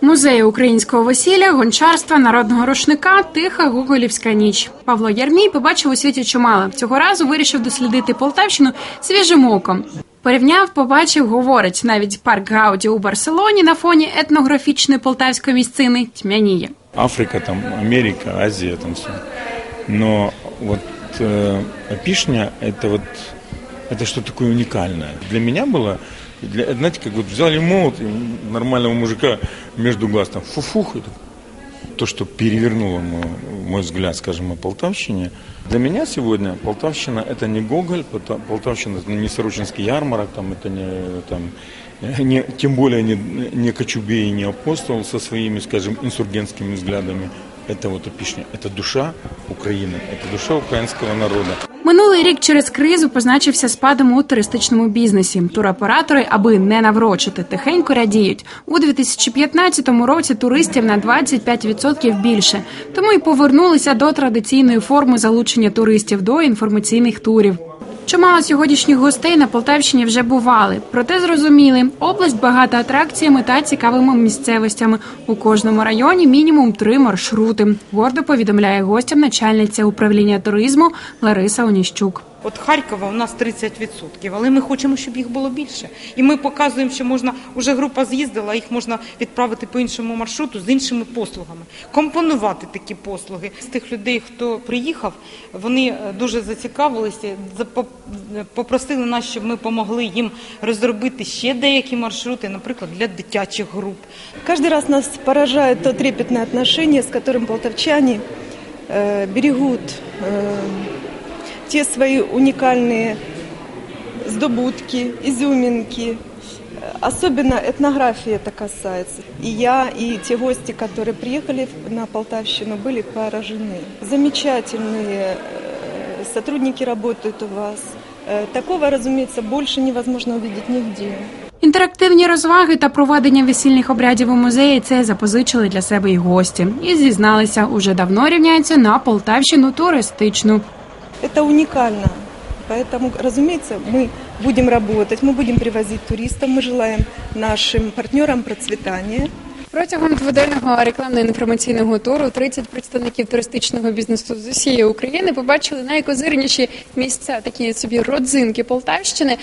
Музеї українського весілля, гончарства, народного рушника, тиха гоголівська ніч. Павло Ярмій побачив у світі чимало. Цього разу вирішив дослідити Полтавщину свіжим оком. Порівняв, побачив, говорить, навіть парк Гауді у Барселоні на фоні етнографічної полтавської місцини тьмяніє. Африка, там, Америка, Азия, там все. Но вот э, Опишня это вот это что такое уникальное. Для меня было, для, знаете, как вот взяли молот и нормального мужика между глаз там фуфух, и так. то, что перевернуло мой, мой взгляд, скажем, о Полтавщине. Для меня сегодня Полтавщина это не Гоголь, Полта- Полтавщина это не Сорочинский ярмарок, там, это не, там, не, тем более не, не Кочубей, не Апостол со своими, скажем, инсургентскими взглядами. Это вот Опишня, это душа Украины, это душа украинского народа. Минулий рік через кризу позначився спадом у туристичному бізнесі. Туроператори, аби не наврочити, тихенько радіють. У 2015 році туристів на 25% більше. Тому й повернулися до традиційної форми залучення туристів до інформаційних турів. Чимало сьогоднішніх гостей на Полтавщині вже бували, проте зрозуміли, область багата атракціями та цікавими місцевостями. У кожному районі мінімум три маршрути. Гордо повідомляє гостям начальниця управління туризму Лариса Оніщук. От Харкова у нас 30%, але ми хочемо, щоб їх було більше. І ми показуємо, що можна, уже група з'їздила, їх можна відправити по іншому маршруту з іншими послугами, компонувати такі послуги. З тих людей, хто приїхав, вони е, дуже зацікавилися, запо- попросили нас, щоб ми допомогли їм розробити ще деякі маршрути, наприклад, для дитячих груп. Каждый раз нас поражает то трепетное отношение, с которым полтавчане э, берегут э, те свои уникальные сдобутки, изюминки. Особенно этнографии это касается. И я, и те гости, которые приехали на Полтавщину, были поражены. Замечательные э, сотрудники работают у вас. Э, Такого, разумеется, больше невозможно увидеть нигде. Інтерактивні розваги та проведення весільних обрядів у музеї це запозичили для себе й гості. І зізналися, уже давно рівняються на Полтавщину туристичну. Это уникально. Поэтому, разумеется, мы будем работать, мы будем привозить туристов, мы желаем нашим партнерам процветания. Протягом дводенного рекламно-інформаційного туру 30 представників туристичного бізнесу з усієї України побачили найкозирніші місця, такі собі родзинки Полтавщини.